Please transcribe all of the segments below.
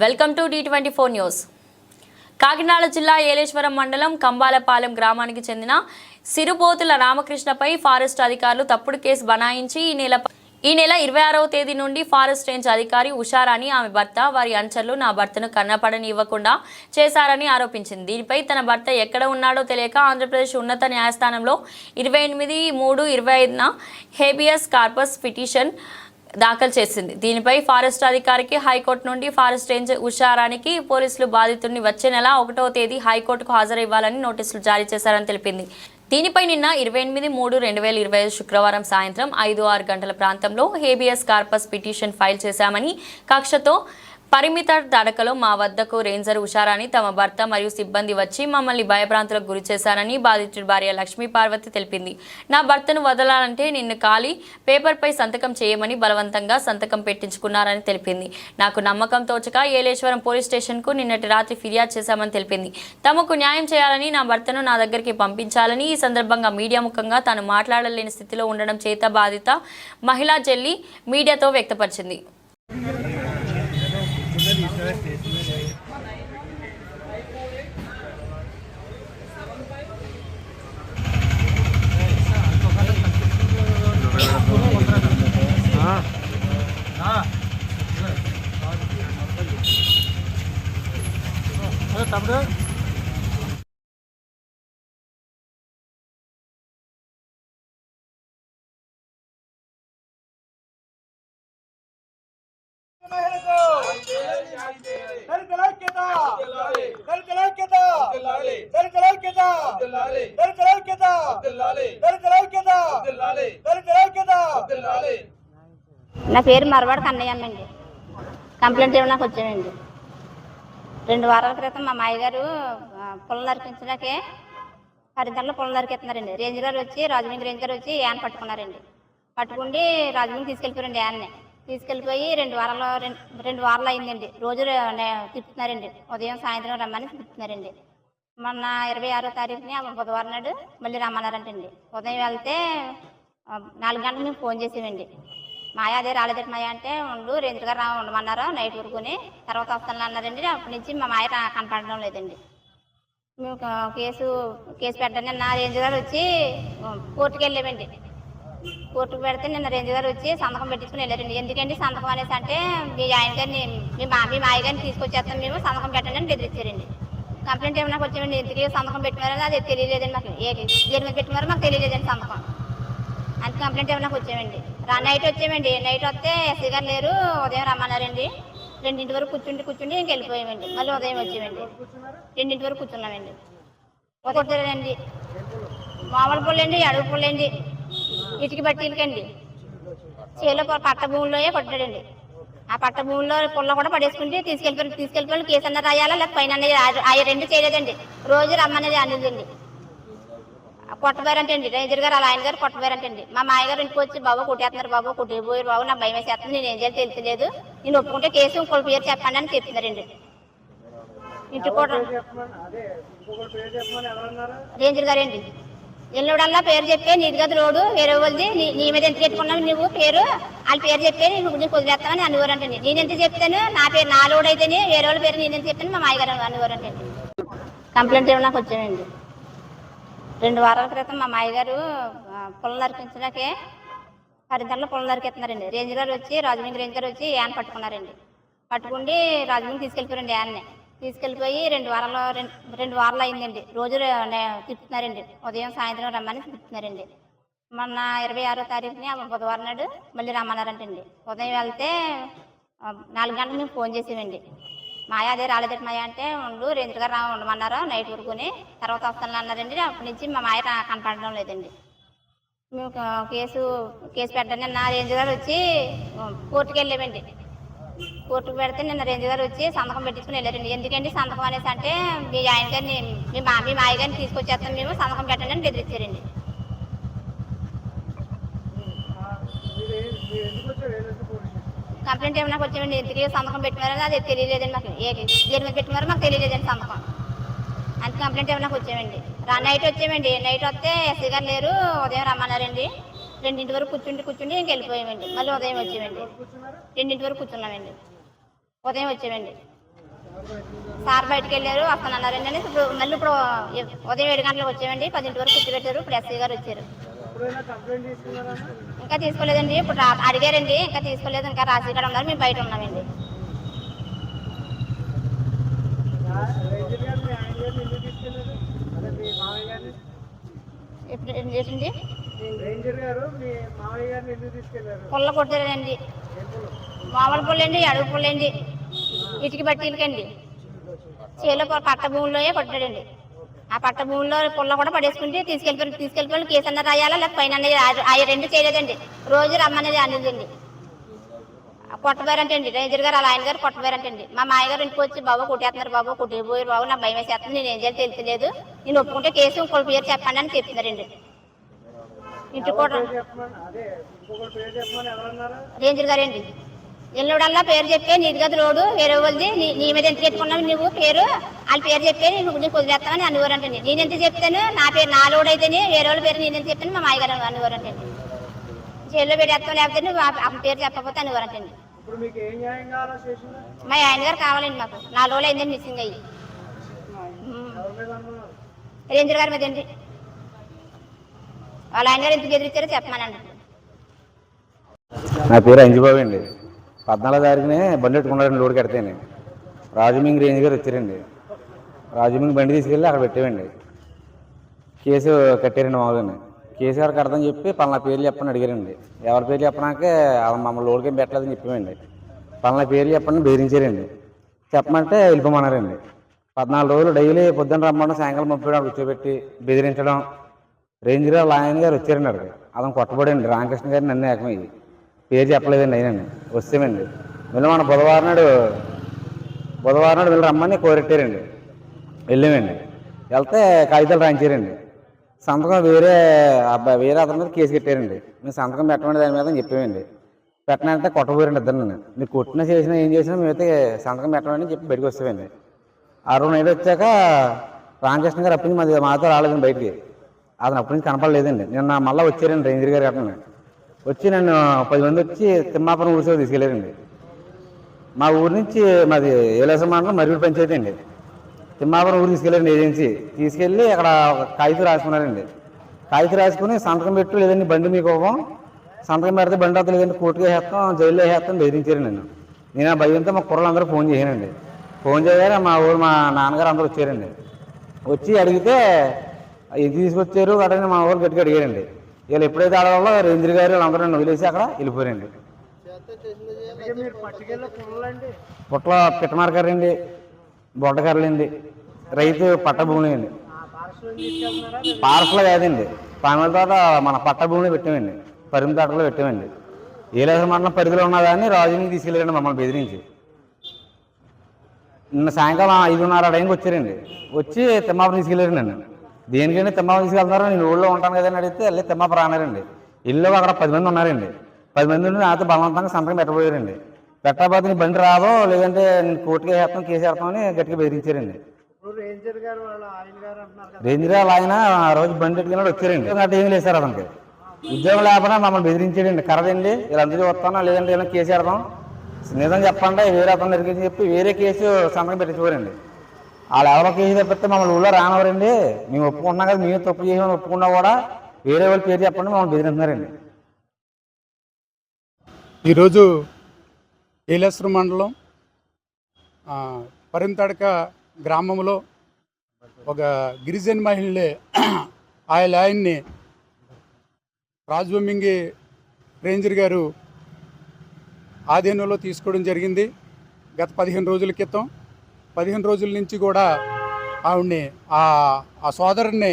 Welcome to the twenty four news. Kakinada జిల్లా ఏలేశ్వరం మండలం కంబాలపాలెం గ్రామానికి చెందిన సిరుపోతుల రామకృష్ణపై ఫారెస్ట్ అధికారులు తప్పుడు కేసు బనాయించి ఈ నెల ఈ నెల ఇరవై ఆరవ తేదీ నుండి ఫారెస్ట్ రేంజ్ అధికారి ఉషారాణి ఆమె భర్త వారి అంచర్లు నా భర్తను కన్నపడనివ్వకుండా చేశారని ఆరోపించింది. దీనిపై తన భర్త ఎక్కడ ఉన్నాడో తెలియక ఆంధ్రప్రదేశ్ ఉన్నత న్యాయస్థానంలో ఇరవై ఎనిమిది మూడు ఇరవై ఐదున హేబియస్ కార్పస్ పిటిషన్ దాఖలు చేసింది. దీనిపై ఫారెస్ట్ అధికారికి హైకోర్టు నుండి ఫారెస్ట్ రేంజ్ ఉషారానికి పోలీసులు బాధితుడిని వచ్చే నెల ఒకటవ తేదీ హైకోర్టుకు హాజరివ్వాలని నోటీసులు జారీ చేశారని తెలిపింది. దీనిపై నిన్న ఇరవై ఎనిమిది మూడు రెండు వేల ఇరవై ఐదు శుక్రవారం సాయంత్రం ఐదు ఆరు గంటల ప్రాంతంలో హేబియస్ కార్పస్ పిటిషన్ ఫైల్ చేశామని కక్షతో పరిమిత తడకలో మా వద్దకు రేంజర్ ఉషారాని తమ భర్త మరియు సిబ్బంది వచ్చి మమ్మల్ని భయభ్రాంతులకు గురి చేశారని బాధితుడి భార్య లక్ష్మీ పార్వతి తెలిపింది. నా భర్తను వదలాలంటే నిన్ను ఖాళీ పేపర్పై సంతకం చేయమని బలవంతంగా సంతకం పెట్టించుకున్నారని తెలిపింది. నాకు నమ్మకం తోచక ఏలేశ్వరం పోలీస్ స్టేషన్కు నిన్నటి రాత్రి ఫిర్యాదు చేశామని తెలిపింది. తమకు న్యాయం చేయాలని నా భర్తను నా దగ్గరికి పంపించాలని ఈ సందర్భంగా మీడియా ముఖంగా తాను మాట్లాడలేని స్థితిలో ఉండడం చేత బాధిత మహిళా జెల్లి మీడియాతో వ్యక్తపరిచింది. ఐక్యత నా పేరు మరవాడ కన్నయ్యమ్మండి కంప్లైంట్ ఇవ్వడానికి వచ్చానండి రెండు వారాల క్రితం మా మాయగారు పొలం నరికించడాకే పరిధంలో పొలం నరికెత్తున్నారండి రేంజ్ గారు వచ్చి రాజమండ్రి రేంజ్ గారు వచ్చి యాన్ పట్టుకున్నారండి. పట్టుకుండి రాజమండ్రి తీసుకెళ్ళిపోయారండి యాన్ని. తీసుకెళ్ళిపోయి రెండు వారాలు రెండు రెండు వారాలు అయిందండి. రోజు తిప్పుతున్నారండి. ఉదయం సాయంత్రం రమ్మని తిప్పుతున్నారండి. మొన్న ఇరవై ఆరో తారీఖుని బుధవారం నాడు మళ్ళీ రమ్మన్నారంటండి. ఉదయం వెళ్తే నాలుగు గంటలకు మేము ఫోన్ చేసామండి. మాయా అదే రాలేదట మాయా అంటే ఉండు రేంజ్ గారు రా ఉండమన్నారు నైట్ ఊరుకుని తర్వాత వస్తాను అన్నారండి. అప్పటి నుంచి మా మాయ కనపడడం లేదండి. మేము ఒక కేసు కేసు పెట్టండి. నిన్న రేంజ్ గారు వచ్చి కోర్టుకి వెళ్ళామండి. కోర్టుకు పెడితే నిన్న రేంజ్ గారు వచ్చి సంతకం పెట్టించుకుని వెళ్ళారండి. ఎందుకండి సంతకం అనేసి అంటే మీ ఆయన గారిని మీ మా మీ మాయ గారిని తీసుకొచ్చేస్తాం మేము సంతకం పెట్టండి అని బెదిరించారండి. కంప్లైంట్ ఏమైనా వచ్చామండి? ఎందుకు సంతకం పెట్టినారని అది తెలియలేదండి మాకు. ఏ దేని మీద పెట్టినారో మాకు తెలియలేదండి సంతకం. అంత కంప్లైంట్ ఏమైనా వచ్చామండి? నైట్ వచ్చామండి నైట్ వస్తే ఎస్సీ గారు లేరు ఉదయం రమ్మన్నారండి. రెండింటి వరకు కూర్చుండి కూర్చుంటే ఇంక వెళ్ళిపోయామండి. మళ్ళీ ఉదయం వచ్చామండి రెండింటి వరకు కూర్చున్నామండి. కొట్టారండి మామూలు పుల్లండి అడుగు పుల్లండి ఇటుకి బట్టీలకండి చేలో పట్ట భూమిలోనే కొట్టాడండి ఆ పట్ట భూమిలో పుల్ల కూడా పడేసుకుంటే తీసుకెళ్ళిపోయి తీసుకెళ్ళిపోయి కేసు అన్న రాయాలా లేకపోతే పైన ఆ రెండు చేయలేదండి. రోజు రమ్మనేది అనేదండి కొట్టబారంటండి రేంజర్ గారు అలా ఆయన గారు కొట్టబారంటండి మా మాయగారు ఇంటికి వచ్చి బాబు కొట్టేస్తున్నారు బాబు కొట్టిపోయారు బాబు నాకు భయం వేసేస్తుంది నేను ఏం చేయాలి తెలియలేదు నేను ఒప్పుకుంటే కేసు ఇంకొక పేరు చెప్పండి అని చెప్తున్నారండి. ఇంటి కూడా రేంజర్ గారండి ఎల్లుడల్లా పేరు చెప్పే నీది గది రోడ్డు వేరే వాళ్ళది నీ నీ మీద ఎంత పెట్టుకున్నావు నువ్వు పేరు వాళ్ళ పేరు చెప్పే నీకు నీకు వదిలేస్తామని అనేవారంటండి నేను ఎంత చెప్తాను నా పేరు నా లోడ్ అయితేనే వేరే వాళ్ళ పేరు నేను ఎంత చెప్తాను మా మాయగారు అనేవారంటండి కంప్లైంట్ ఇవ్వడానికి వచ్చానండి రెండు వారాల క్రితం మా మాయగారు పుల్ల పొలం నరికించడాకే పరిధంలో పొలం నరికెత్తున్నారండి రేంజ్ గారు వచ్చి రాజమండ్రి రేంజ్ గారు వచ్చి యాన్ పట్టుకున్నారండి. పట్టుకుండి రాజమండ్రి తీసుకెళ్ళిపోయారండి యాన్ని. తీసుకెళ్ళిపోయి రెండు వారాలు రెండు రెండు వారాలు అయిందండి. రోజు నే- తిప్పుతున్నారండి. ఉదయం సాయంత్రం రమ్మని తిప్పుతున్నారండి. మొన్న ఇరవై ఆరో తారీఖుని బుధవారం నాడు మళ్ళీ రమ్మన్నారంటండి. ఉదయం వెళ్తే నాలుగు గంటలకు మేము ఫోన్ చేసామండి. మాయా అదే రాలేదట మాయా అంటే ఉండు రేంజ్ గారు రా ఉండమన్నారు నైట్ వరకుని తర్వాత వస్తాను అన్నారండి. అప్పటి నుంచి మా మాయ కనపడడం లేదండి. మేము కేసు కేసు పెట్టండి నిన్న రేంజ్ గారు వచ్చి కోర్టుకి వెళ్ళామండి. కోర్టుకు పెడితే నిన్న రేంజ్ గారు వచ్చి సంతకం పెట్టించుకుని వెళ్ళారండి. ఎందుకండి సంతకం అనేసి అంటే మీ ఆయన గారిని మీ మా మీ మాయ గారిని తీసుకొచ్చేస్తాం మేము సంతకం పెట్టండి అని బెదిరించారండి. కంప్లైంట్ ఏమైనా వచ్చామండి ఎందుకు సంతకం పెట్టినారని అది తెలియలేదండి మాకు. ఏ దేని మీద పెట్టినారో మాకు తెలియలేదండి సంతకం. అంత కంప్లైంట్ ఏమైనా వచ్చామండి రా నైట్ వచ్చామండి నైట్ వస్తే ఎస్సీ గారు లేరు ఉదయం రమ్మన్నారండి. రెండింటి వరకు కూర్చుండి కూర్చుండి ఇంక వెళ్ళిపోయామండి మళ్ళీ ఉదయం వచ్చామండి రెండింటి వరకు కూర్చున్నామండి. ఉదయం వచ్చామండి సార్ బయటకు వెళ్ళారు వస్తానన్నారండి అని ఇప్పుడు మళ్ళీ ఇప్పుడు ఉదయం ఏడు గంటలకు వచ్చామండి పదింటి వరకు కూర్చోబెట్టారు. ఇప్పుడు ఎస్సీ గారు వచ్చారు. ఇంకా తీసుకోలేదండి. ఇప్పుడు అడిగారండి. ఇంకా తీసుకోలేదు. ఇంకా రాసి ఇక్కడ ఉన్నారు మేము బయట ఉన్నామండి. పుల్ల కొట్టారండి మామూలు పుల్లండి అడుగు పుల్లండి. ఇటుక బట్టీలకండి చేలో పట్ట భూమిలోనే కొట్టాడండి. ఆ పట్ట భూమిలో పుల్ల కూడా పడేసుకుంటే తీసుకెళ్ళిపోయి తీసుకెళ్ళిపోయి కేసు అన్న రాయాలా? లేకపోతే పైన అన్నది ఆ- ఆ రెండు చేయలేదండి. రోజు రమ్మనేది అనేదండి కొట్టబోయారంటండి. రేంజర్ గారు అలా ఆయన గారు కొట్టబోయారంటండి. మా మాయగారు ఇంటికి వచ్చి బాబు కొట్టేస్తున్నారు బాబు కొట్టేపోయారు బాబు నా భయం వేసేస్తుంది నేను ఏం చేయాలి తెలియలేదు నేను ఒప్పుకుంటే కేసు ఇంకొక పేరు చెప్పండి అని చెప్తున్నారండి. ఇంటికి కూడా రేంజర్ గారండి ఎల్లుడల్లా పేరు చెప్పే నీది గది రోడ్డు వేరే వాళ్ళది. నీ నీ మీద ఎంత పెట్టుకున్నావు నువ్వు పేరు? వాళ్ళ పేరు చెప్పే నీకు నీకు వదిలేస్తామని అనేవారంటండి నేను ఎంత చెప్తాను? నా పేరు నా లోడ్ అయితేనే వేరే వాళ్ళ పేరు నేను ఎంత చెప్తాను? మా మాయగారు అనేవారంటండి జైల్లో పెట్టేస్తాం లేకపోతే నువ్వు ఆ ఆ పేరు చెప్పకపోతే అనేవారంటండి ఇప్పుడు మీకు ఏం న్యాయం కావాలో స్టేషన్లో మా ఆయన గారు కావాలండి మాకు. నా లోడ్ అయిందని మిస్సింగ్ అయ్యి? రేంజర్ గారి మీద అండి. వాళ్ళ ఆయన గారు ఎందుకు ఎదిరిచ్చారో చెప్పమనండి. నా పేరు అంజిబాబు అండి. పద్నాలుగో తారీఖునే బండి పెట్టుకున్నారండి లోడ్ కడితేనే రాజమింగ్ రేంజ్ గారు వచ్చారండి. రాజమింగ్ బండి తీసుకెళ్ళి అక్కడ పెట్టేవండి కేసు కట్టారండి మామూలుగా కేసు అర్థం కడదని చెప్పి పలానా పేర్లు చెప్పని అడిగారండి. ఎవరి పేర్లు చెప్పడానికే వాళ్ళ మమ్మల్ని లోడ్కి ఏం పెట్టలేదని చెప్పామండి. పలానా పేర్లు చెప్పండి బెదిరించారండి. చెప్పమంటే వెళ్ళిపోమన్నారండి. పద్నాలుగు రోజులు డైలీ పొద్దున్న రమ్మడం సాయంకాలం పంపించడం కూర్చోబెట్టి బెదిరించడం. రేంజ్ గారు లాయన్ గారు వచ్చారండి అక్కడికి. అతను కొట్టబడండి రామకృష్ణ గారిని నన్ను ఏకమయ్యి పేరు చెప్పలేదండి అయినండి. వస్తేమండి. మళ్ళీ మన బుధవారం నాడు బుధవారం నాడు వీళ్ళు రమ్మని కోరెట్టారండి. వెళ్ళామండి. వెళ్తే కాగితాలు రాయించారండి. సంతకం వేరే అబ్బాయి వేరే అతని మీద కేసు కట్టారండి. మేము సంతకం పెట్టమని దాని మీద అని చెప్పామండి. పెట్టనంటే కొట్టబోయారండి ఇద్దరు నన్ను. మీరు కొట్టినా చేసినా ఏం చేసినా మేమైతే సంతకం పెట్టమని చెప్పి బయటకు వస్తామండి. ఆ రోజు నైట్ వచ్చాక రామకృష్ణ గారు అప్పటి నుంచి మాది మాతో రాలేదండి బయటికి. అతను అప్పటి నుంచి కనపడలేదండి. నిన్న మళ్ళీ వచ్చారండి రేంజర్ గారు కట్టండి వచ్చి నన్ను పది మంది వచ్చి తిమ్మాపురం ఊరిసే తీసుకెళ్ళారండి. మా ఊరి నుంచి మాది ఏలేసం మండలం మరుగుడు పంచాయతీ అండి. తిమ్మాపురం ఊరు తీసుకెళ్ళారండి ఏజెన్సీ. తీసుకెళ్ళి అక్కడ కాగితం రాసుకున్నారండి. కాగితం రాసుకుని సంతకం పెట్టు లేదండి బండి మీకు ఇవ్వం. సంతకం పెడితే బండి అవుతుంది లేదండి కోర్టుగా వేస్తాం జైల్లో వేసేస్తాం బెదిరించారు నన్ను. నేను ఆ భయంతో మా కుర్రలందరూ ఫోన్ చేశానండి. ఫోన్ చేయగానే మా ఊరు మా నాన్నగారు అందరూ వచ్చారండి. వచ్చి అడిగితే ఇది తీసుకొచ్చారు? అక్కడ మా ఊరు గట్టిగా అడిగారండి. వీళ్ళు ఎప్పుడైతే ఆడవాళ్ళో రేంజర్ గారు నన్ను వదిలేసి అక్కడ వెళ్ళిపోయారండి. పుట్ల పిట్టమారకారండి బొడ్డకర్రలండి రైతు పట్ట భూములు అండి పార్సల్ కాదండి. పామిల తోట మన పట్ట భూమిలో పెట్టామండి. పరిమి తోటలో పెట్టామండి. ఏలేశ్వర మండలం పరిధిలో ఉన్నదాన్ని రాజుని తీసుకెళ్ళారండి మమ్మల్ని బెదిరించి. నిన్న సాయంకాలం ఐదున్నర టైంకి వచ్చారండి. వచ్చి తిమ్మాపురం తీసుకెళ్ళారు నన్ను. దేనికైనా తిమ్మాపురం తీసుకెళ్తారో నేను ఊళ్ళో ఉంటాను కదా అని అడిగితే వెళ్ళి తిమ్మాపురం అన్నారండి ఇల్లు అక్కడ పది మంది ఉన్నారండి. పది మంది ఉండి నాతో బలవంతంగా సంతకం పెట్టబోయారండి. పెట్టకపోతే నీ బండి రాదో లేదంటే నేను కోర్టుకి వేస్తాం కేసు వేస్తామని గట్టిగా బెదిరించారండి. రేంజర్ గారు వాళ్ళ ఆయన ఆ రోజు బండి ఎట్టుకున్నాడు వచ్చారండి. అటు ఏం లేదు సార్ అతనికి. ఉద్యోగం లేకపోయినా మమ్మల్ని బెదిరించాడండి. కరదండి. వీళ్ళందరికీ వస్తానా లేదంటే ఏమైనా కేసు పెడతాం నిజం చెప్పండి వేరే అతను దగ్గరికి చెప్పి వేరే కేసు సంతకం పెట్టించుకోరండి. వాళ్ళు ఎవరో కేసు తప్పితే మమ్మల్ని ఊళ్ళో రానవరండి మేము ఒప్పుకుంటున్నాం కదా మేము తప్పు చేసామని ఒప్పుకున్నా కూడా వేరే వాళ్ళ పేరు చెప్పండి మమ్మల్ని బెదిరిస్తున్నారండి. ఈరోజు ఏలేశ్వరం మండలం పరింతడక గ్రామంలో ఒక గిరిజన మహిళలే ఆయన ఆయన్ని రాజవమ్మింగి రేంజర్ గారు ఆధీనంలో తీసుకోవడం జరిగింది గత పదిహేను రోజుల క్రితం. పదిహేను రోజుల నుంచి కూడా ఆవిడ్ని ఆ సోదరుడిని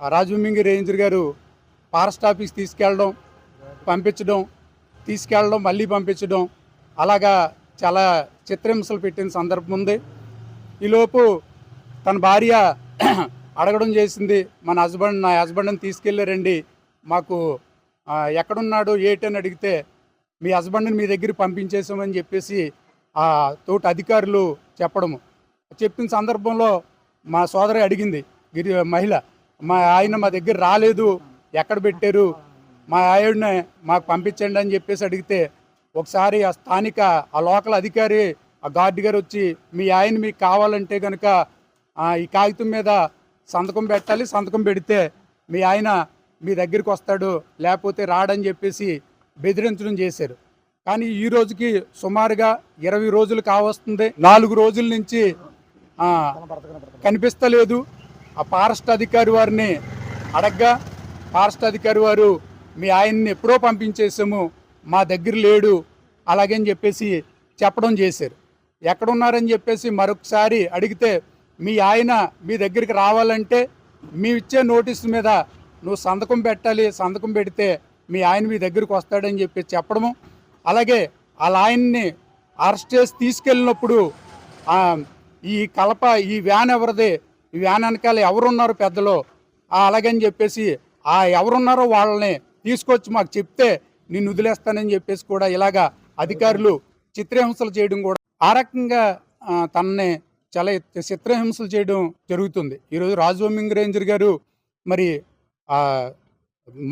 సోదరుని రేంజర్ గారు ఫారెస్ట్ ఆఫీస్ తీసుకెళ్ళడం పంపించడం తీసుకెళ్ళడం మళ్ళీ పంపించడం అలాగా చాలా చిత్రహింసలు పెట్టిన సందర్భం ఉంది. ఈలోపు తన భార్య అడగడం చేసింది మన హస్బెండ్ నా హస్బెండ్ని తీసుకెళ్ళారండి మాకు ఎక్కడున్నాడు ఏటని అడిగితే మీ హస్బెండ్ని మీ దగ్గర పంపించేసామని చెప్పేసి ఆ తోటి అధికారులు చెప్పడము. చెప్పిన సందర్భంలో మా సోదరి అడిగింది గిరి మహిళ మా ఆయన మా దగ్గర రాలేదు ఎక్కడ పెట్టారు? మా ఆయుడిని మాకు పంపించండి అని చెప్పేసి అడిగితే ఒకసారి ఆ స్థానిక ఆ లోకల్ అధికారి ఆ గార్డు గారు వచ్చి మీ ఆయన మీకు కావాలంటే కనుక ఈ కాగితం మీద సంతకం పెట్టాలి సంతకం పెడితే మీ ఆయన మీ దగ్గరికి వస్తాడు లేకపోతే రాడని చెప్పేసి బెదిరించడం చేశారు. కానీ ఈ రోజుకి సుమారుగా ఇరవై రోజులు కావస్తుంది. నాలుగు రోజుల నుంచి కనిపిస్తలేదు. ఆ ఫారెస్ట్ అధికారి వారిని అడగ్గా ఫారెస్ట్ అధికారి వారు మీ ఆయన్ని ఎప్పుడో పంపించేసాము మా దగ్గర లేడు అలాగని చెప్పేసి చెప్పడం చేశారు. ఎక్కడున్నారని చెప్పేసి మరొకసారి అడిగితే మీ ఆయన మీ దగ్గరికి రావాలంటే మీ ఇచ్చే నోటీసు మీద నువ్వు సంతకం పెట్టాలి సంతకం పెడితే మీ ఆయన మీ దగ్గరికి వస్తాడని చెప్పి చెప్పడము. అలాగే వాళ్ళ ఆయన్ని అరెస్ట్ చేసి తీసుకెళ్ళినప్పుడు ఈ కలప ఈ వ్యాన్ ఎవరిది? ఈ వ్యాన్ వెనకాల ఎవరున్నారు పెద్దలో? అలాగని చెప్పేసి ఆ ఎవరున్నారో వాళ్ళని తీసుకొచ్చి మాకు చెప్తే నిన్ను వదిలేస్తానని చెప్పేసి కూడా ఇలాగా అధికారులు చిత్రహింసలు చేయడం కూడా ఆ రకంగా తనని చాలా చిత్రహింసలు చేయడం జరుగుతుంది. ఈరోజు రాజవమింగ్ రేంజర్ గారు మరి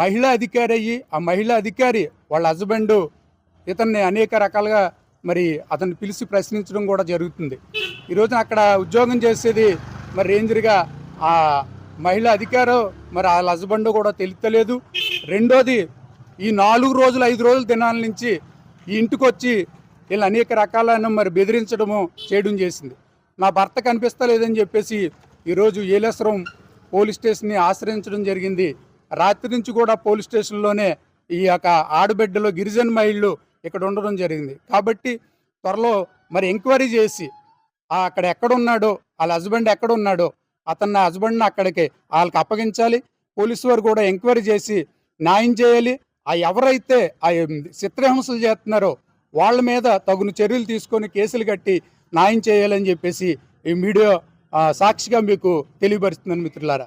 మహిళా అధికారి అయ్యి ఆ మహిళా అధికారి వాళ్ళ హస్బెండ్ ఇతన్ని అనేక రకాలుగా మరి అతన్ని పిలిచి ప్రశ్నించడం కూడా జరుగుతుంది. ఈరోజు అక్కడ ఉద్యోగం చేసేది మరి రేంజర్గా ఆ మహిళ అధికారం మరి వాళ్ళ హస్బెండ్ కూడా తెలుస్తలేదు రెండోది ఈ నాలుగు రోజులు ఐదు రోజుల దినాల నుంచి ఈ ఇంటికి వచ్చి వీళ్ళు అనేక రకాలను మరి బెదిరించడము చేయడం చేసింది. నా భర్త కనిపిస్తలేదని చెప్పేసి ఈరోజు ఏలేశ్వరం పోలీస్ స్టేషన్ని ఆశ్రయించడం జరిగింది. రాత్రి నుంచి కూడా పోలీస్ స్టేషన్లోనే ఈ యొక్క ఆడబిడ్డలో గిరిజన మహిళలు ఇక్కడ ఉండడం జరిగింది. కాబట్టి త్వరలో మరి ఎంక్వైరీ చేసి అక్కడ ఎక్కడున్నాడో వాళ్ళ హస్బెండ్ ఎక్కడున్నాడో అతన్ని హస్బెండ్ని అక్కడికి వాళ్ళకి అప్పగించాలి. పోలీసు వారు కూడా ఎంక్వైరీ చేసి న్యాయం చేయాలి. ఆ ఎవరైతే ఆ చిత్రహింసలు చేస్తున్నారో వాళ్ళ మీద తగును చర్యలు తీసుకొని కేసులు కట్టి న్యాయం చేయాలని చెప్పేసి ఈ మీడియా సాక్షిగా మీకు తెలియపరుస్తున్నాను మిత్రులారా.